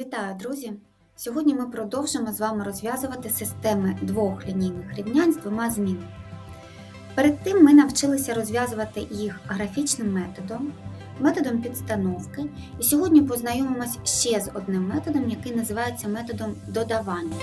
Вітаю, друзі! Сьогодні ми продовжимо з вами розв'язувати системи двох лінійних рівнянь з двома змінами. Перед тим ми навчилися розв'язувати їх графічним методом, методом підстановки, і сьогодні познайомимось ще з одним методом, який називається методом додавання.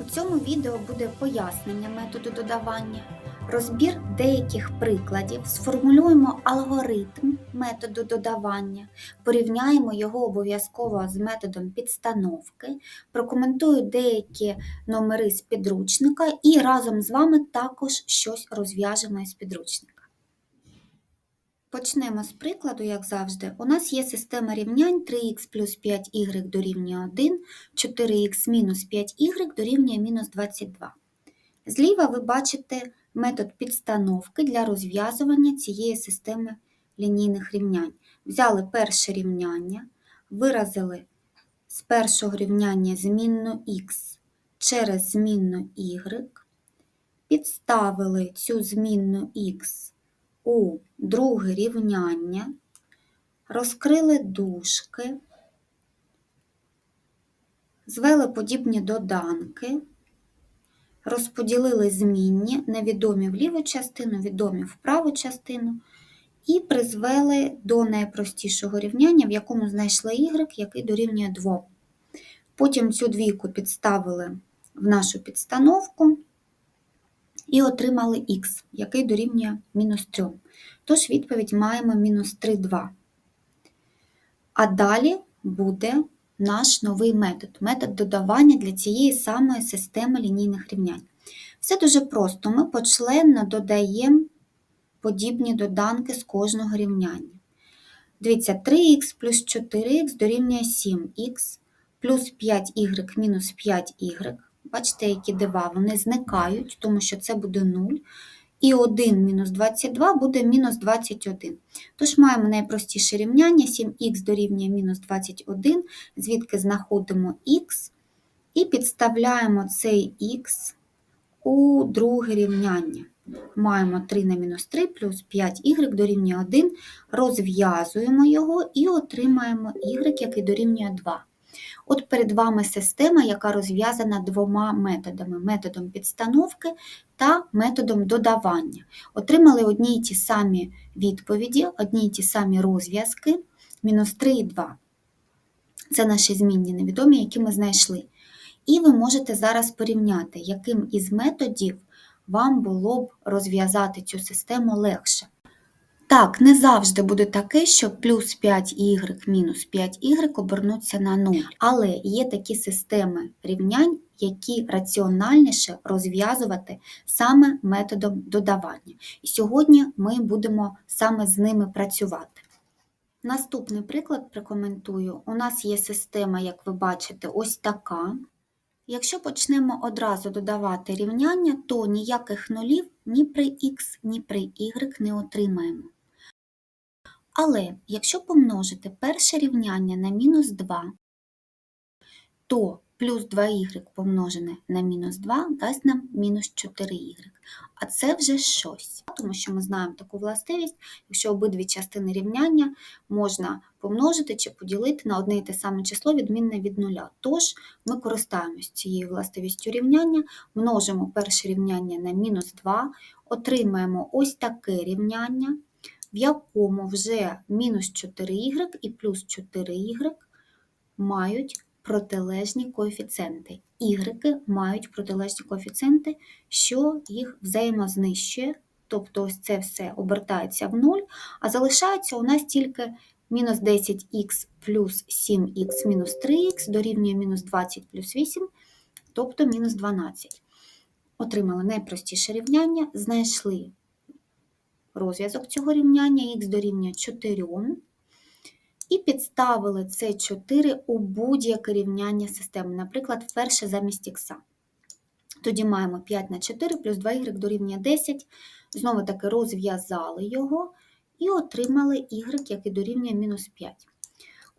У цьому відео буде пояснення методу додавання, розбір деяких прикладів, сформулюємо алгоритм методу додавання, порівняємо його обов'язково з методом підстановки, прокоментую деякі номери з підручника і разом з вами також щось розв'яжемо із підручника. Почнемо з прикладу, як завжди. У нас є система рівнянь 3х плюс 5y дорівнює 1, 4х мінус 5y дорівнює мінус 22. Зліва ви бачите метод підстановки для розв'язування цієї системи лінійних рівнянь. Взяли перше рівняння, виразили з першого рівняння змінну х через змінну y, підставили цю змінну х у друге рівняння, розкрили дужки, звели подібні доданки, розподілили змінні, невідомі в ліву частину, відомі в праву частину, і призвели до найпростішого рівняння, в якому знайшли y, який дорівнює 2. Потім цю двійку підставили в нашу підстановку і отримали х, який дорівнює мінус 3. Тож відповідь маємо мінус 3, 2. А далі буде наш новий метод метод додавання для цієї самої системи лінійних рівнянь. Все дуже просто. Ми почленно додаємо подібні доданки з кожного рівняння. Дивіться, 3х плюс 4х дорівнює 7х, плюс 5y мінус 5y. Бачите, які дива, вони зникають, тому що це буде 0. І 1 мінус 22 буде мінус 21. Tож маємо найпростіше рівняння 7х дорівнює мінус 21, звідки знаходимо х, і підставляємо цей х у друге рівняння. Маємо 3 на мінус 3 плюс 5y дорівнює 1, розв'язуємо його і отримаємо y, який дорівнює 2. От перед вами система, яка розв'язана двома методами: методом підстановки та методом додавання. Отримали одні й ті самі відповіді, одні й ті самі розв'язки, мінус 3 і 2. Це наші змінні невідомі, які ми знайшли. І ви можете зараз порівняти, яким із методів вам було б розв'язати цю систему легше. Так, не завжди буде таке, що плюс 5y мінус 5y обернуться на 0. Але є такі системи рівнянь, які раціональніше розв'язувати саме методом додавання. І сьогодні ми будемо саме з ними працювати. Наступний приклад прокоментую. У нас є система, як ви бачите, ось така. Якщо почнемо одразу додавати рівняння, то ніяких нулів ні при х, ні при y не отримаємо. Але якщо помножити перше рівняння на мінус 2, то плюс 2y помножене на мінус 2 дасть нам мінус 4y. А це вже щось. Тому що ми знаємо таку властивість, якщо обидві частини рівняння можна помножити чи поділити на одне і те саме число відмінне від нуля. Тож ми користаємось цією властивістю рівняння, множимо перше рівняння на мінус 2, отримаємо ось таке рівняння в якому вже мінус 4y і плюс 4y мають протилежні коефіцієнти. Y мають протилежні коефіцієнти, що їх взаємознищує, тобто ось це все обертається в 0, а залишається у нас тільки мінус 10х плюс 7х мінус 3х дорівнює мінус 20 плюс 8, тобто мінус 12. Отримали найпростіше рівняння, знайшли розв'язок цього рівняння х дорівнює 4 і підставили це 4 у будь-яке рівняння системи, наприклад, перше замість х. Тоді маємо 5 на 4 плюс 2y дорівнює 10. Знову таки розв'язали його і отримали y, який дорівнює мінус 5.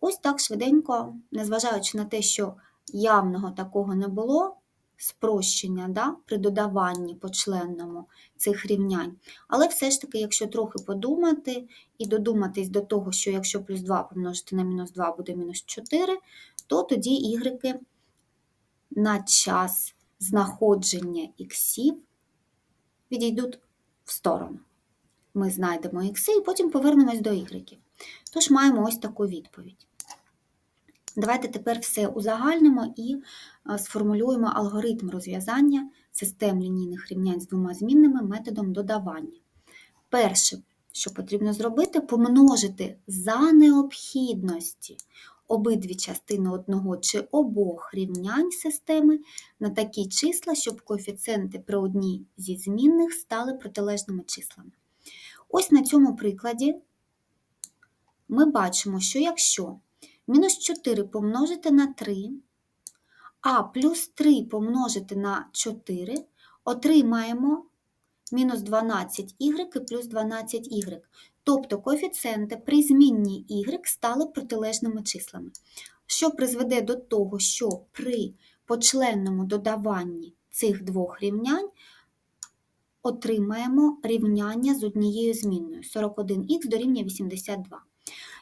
Ось так швиденько, незважаючи на те, що явного такого не було, спрощення да, при додаванні почленному цих рівнянь. Але все ж таки, якщо трохи подумати і додуматись до того, що якщо плюс 2 помножити на мінус 2 буде мінус 4, то тоді ігреки на час знаходження іксів відійдуть в сторону. Ми знайдемо ікси і потім повернемось до ігреків. Тож маємо ось таку відповідь. Давайте тепер все узагальнимо і сформулюємо алгоритм розв'язання систем лінійних рівнянь з двома змінними методом додавання. Перше, що потрібно зробити, помножити за необхідності обидві частини одного чи обох рівнянь системи на такі числа, щоб коефіцієнти при одній зі змінних стали протилежними числами. Ось на цьому прикладі ми бачимо, що якщо мінус 4 помножити на 3, а плюс 3 помножити на 4, отримаємо мінус 12y і плюс 12y. Тобто коефіцієнти при змінні y стали протилежними числами, що призведе до того, що при почленному додаванні цих двох рівнянь отримаємо рівняння з однією змінною. 41х дорівнює 82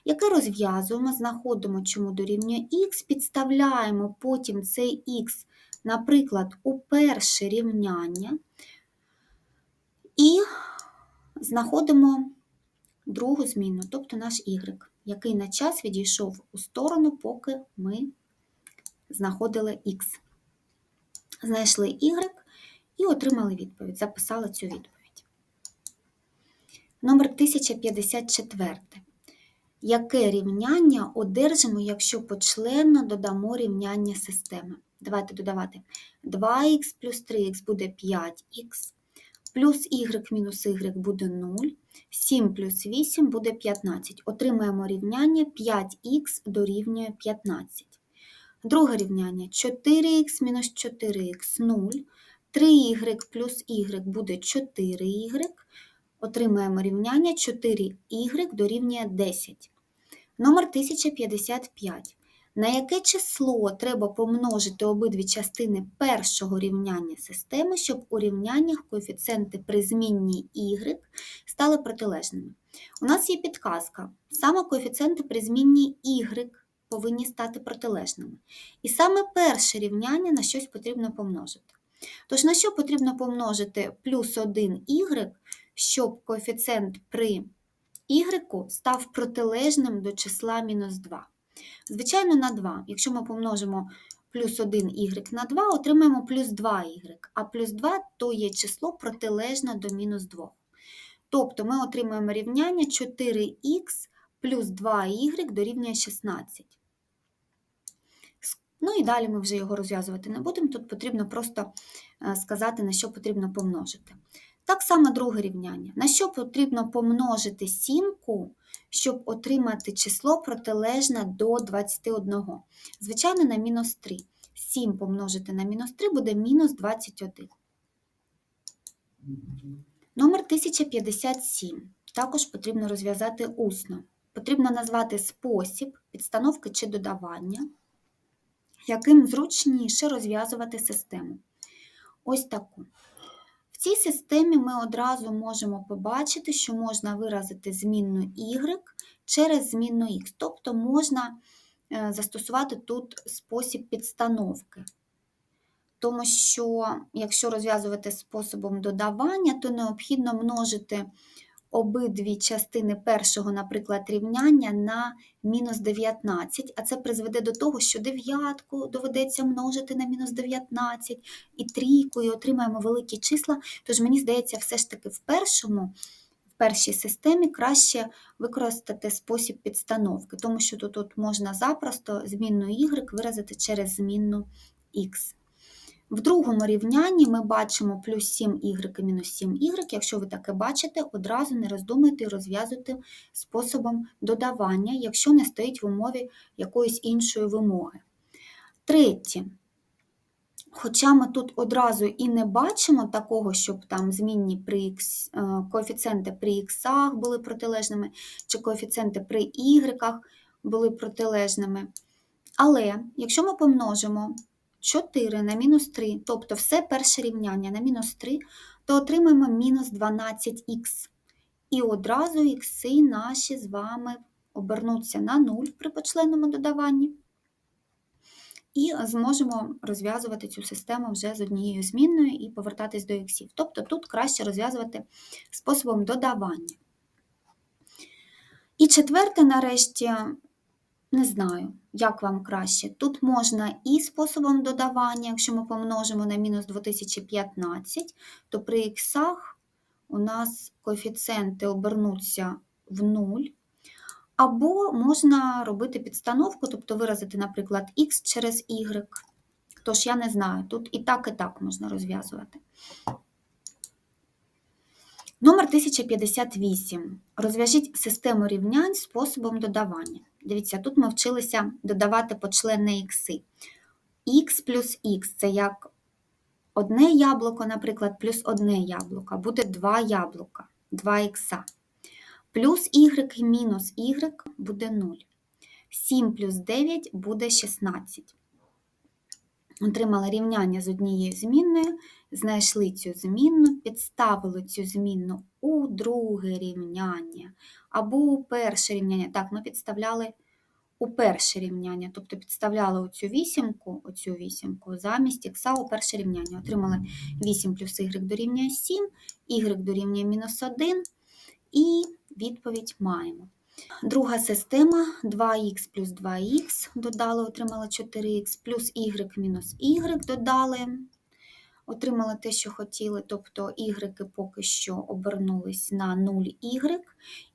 яке розв'язуємо, знаходимо, чому дорівнює х, підставляємо потім цей х, наприклад, у перше рівняння і знаходимо другу зміну, тобто наш y, який на час відійшов у сторону, поки ми знаходили х. Знайшли y і отримали відповідь, записали цю відповідь. Номер 1054 яке рівняння одержимо, якщо почленно додамо рівняння системи. Давайте додавати 2х плюс 3х буде 5х, плюс y мінус y буде 0, 7 плюс 8 буде 15. Отримаємо рівняння 5х дорівнює 15. Друге рівняння 4х мінус 4х 0, 3y плюс y буде 4y. Отримаємо рівняння 4y дорівнює 10. Номер 1055. На яке число треба помножити обидві частини першого рівняння системи, щоб у рівняннях коефіцієнти при змінній y стали протилежними? У нас є підказка. Саме коефіцієнти при змінній y повинні стати протилежними. І саме перше рівняння на щось потрібно помножити. Тож, на що потрібно помножити плюс 1y, щоб коефіцієнт при y став протилежним до числа мінус 2. Звичайно, на 2. Якщо ми помножимо плюс 1y на 2, отримаємо плюс 2y, а плюс 2 то є число протилежне до мінус 2. Тобто ми отримаємо рівняння 4х плюс 2y дорівнює 16. Ну і далі ми вже його розв'язувати не будемо. Тут потрібно просто е, сказати, на що потрібно помножити. Так само друге рівняння. На що потрібно помножити сімку, щоб отримати число протилежне до 21? Звичайно, на мінус 3. 7 помножити на мінус 3 буде мінус 21. Номер 1057. Також потрібно розв'язати усно. Потрібно назвати спосіб підстановки чи додавання, яким зручніше розв'язувати систему. Ось таку. Цій системі ми одразу можемо побачити, що можна виразити змінну y через змінну x, тобто можна е, застосувати тут спосіб підстановки. Тому що, якщо розв'язувати способом додавання, то необхідно множити обидві частини першого, наприклад, рівняння на мінус 19, а це призведе до того, що дев'ятку доведеться множити на мінус 19 і трійку, і отримаємо великі числа. Тож, мені здається, все ж таки в першому. В першій системі краще використати спосіб підстановки, тому що тут, тут можна запросто змінну y виразити через змінну x. В другому рівнянні ми бачимо плюс 7y і мінус 7y. Якщо ви таке бачите, одразу не роздумуйте і розв'язуйте способом додавання, якщо не стоїть в умові якоїсь іншої вимоги. Третє. Хоча ми тут одразу і не бачимо такого, щоб там змінні при X, е, коефіцієнти при х були протилежними, чи коефіцієнти при y були протилежними. Але якщо ми помножимо 4 на мінус 3, тобто все перше рівняння на мінус 3, то отримаємо мінус 12х. І одразу ікси наші з вами обернуться на 0 при почленному додаванні. І зможемо розв'язувати цю систему вже з однією змінною і повертатись до іксів. Тобто тут краще розв'язувати способом додавання. І четверте, нарешті, не знаю, як вам краще. Тут можна і способом додавання, якщо ми помножимо на мінус 2015, то при іксах у нас коефіцієнти обернуться в 0. Або можна робити підстановку, тобто виразити, наприклад, х через y. Тож я не знаю, тут і так, і так можна розв'язувати. Номер 1058. Розв'яжіть систему рівнянь способом додавання. Дивіться, тут ми вчилися додавати почлени ікси. Х плюс х це як одне яблуко, наприклад, плюс одне яблуко, буде два яблука, 2 ікса. Плюс y мінус y буде 0. 7 плюс 9 буде 16. Отримали рівняння з однією змінною, знайшли цю змінну, підставили цю змінну у друге рівняння або у перше рівняння. Так, ми підставляли у перше рівняння, тобто підставляли оцю вісімку, оцю вісімку замість х у перше рівняння. Отримали 8 плюс y дорівнює 7, y дорівнює мінус 1 і відповідь маємо. Друга система 2х плюс 2х додали, отримали 4х, плюс y мінус y додали, отримали те, що хотіли, тобто y поки що обернулись на 0y,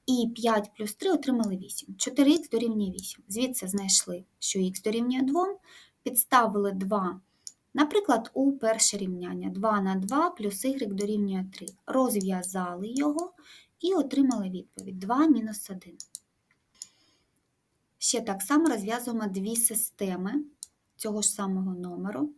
і 5 плюс 3 отримали 8. 4х дорівнює 8. Звідси знайшли, що х дорівнює 2, підставили 2, наприклад, у перше рівняння 2 на 2 плюс y дорівнює 3. Розв'язали його і отримали відповідь 2 мінус 1. Ще так само розв'язуємо дві системи цього ж самого номеру.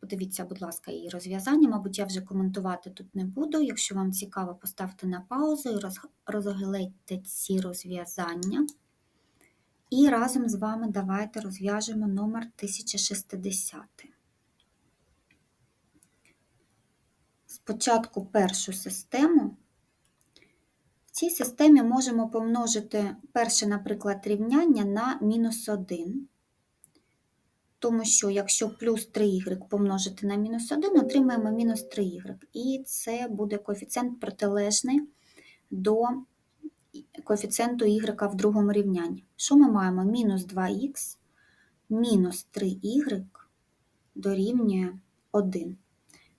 Подивіться, будь ласка, її розв'язання. Мабуть, я вже коментувати тут не буду. Якщо вам цікаво, поставте на паузу і розглядьте ці розв'язання. І разом з вами давайте розв'яжемо номер 1060. Спочатку першу систему. Цій системі можемо помножити перше, наприклад, рівняння на мінус 1, тому що якщо плюс 3y помножити на мінус 1, отримаємо мінус 3y. І це буде коефіцієнт протилежний до коефіцієнту y в другому рівнянні. Що ми маємо? Мінус 2х мінус 3y дорівнює 1.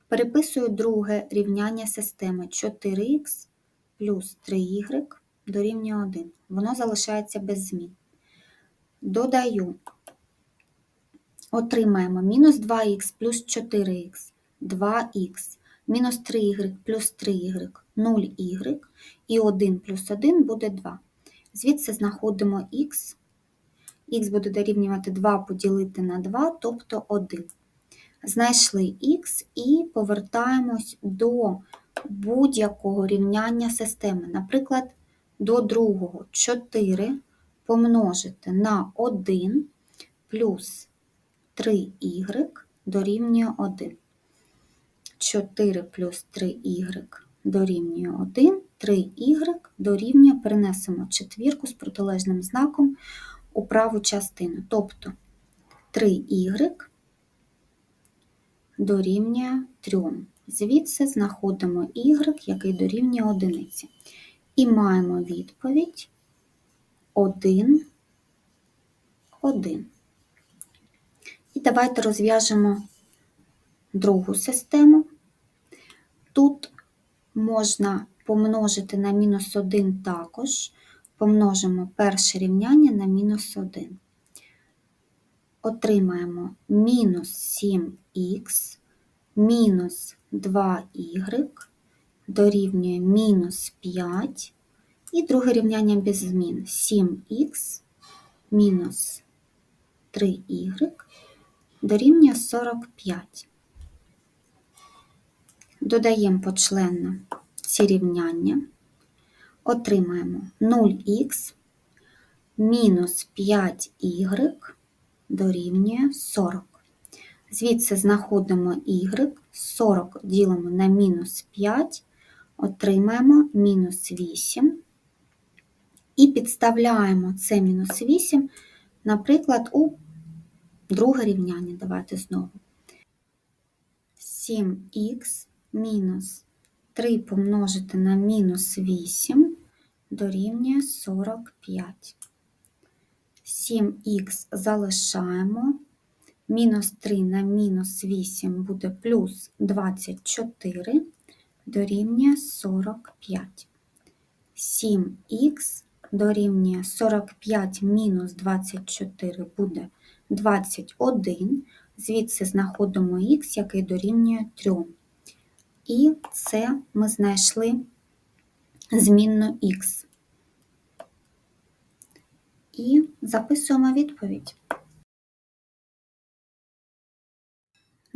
Переписую друге рівняння системи 4х плюс 3y дорівнює 1. Воно залишається без змін. Додаю, отримаємо мінус 2х плюс 4х, 2х, мінус 3y плюс 3y, 0y, і 1 плюс 1 буде 2. Звідси знаходимо х, х буде дорівнювати 2 поділити на 2, тобто 1. Знайшли х і повертаємось до будь-якого рівняння системи. Наприклад, до другого 4 помножити на 1 плюс 3y дорівнює 1. 4 плюс 3y дорівнює 1, 3y дорівнює, перенесемо четвірку з протилежним знаком у праву частину. Тобто 3y дорівнює 3. Звідси знаходимо y, який дорівнює 1. І маємо відповідь 1, 1. І давайте розв'яжемо другу систему. Тут можна помножити на мінус 1 також, помножимо перше рівняння на мінус 1. Отримаємо мінус 7х мінус 2y дорівнює мінус 5. І друге рівняння без змін 7х мінус 3y дорівнює 45. Додаємо почленно ці рівняння, отримаємо 0х мінус 5y дорівнює 40. Звідси знаходимо y, 40 ділимо на мінус 5, отримаємо мінус 8. І підставляємо це мінус 8, наприклад, у друге рівняння. Давайте знову. 7х мінус 3 помножити на мінус 8 дорівнює 45. 7х залишаємо. Мінус 3 на мінус 8 буде плюс 24 дорівнює 45. 7х дорівнює 45 мінус 24 буде 21. Звідси знаходимо х, який дорівнює 3. І це ми знайшли змінну х. І записуємо відповідь.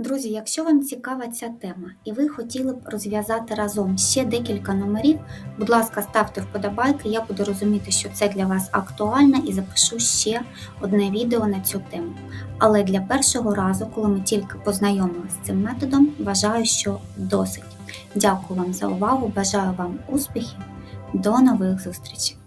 Друзі, якщо вам цікава ця тема і ви хотіли б розв'язати разом ще декілька номерів, будь ласка, ставте вподобайки, я буду розуміти, що це для вас актуально, і запишу ще одне відео на цю тему. Але для першого разу, коли ми тільки познайомилися з цим методом, вважаю, що досить. Дякую вам за увагу, бажаю вам успіхів, до нових зустрічей!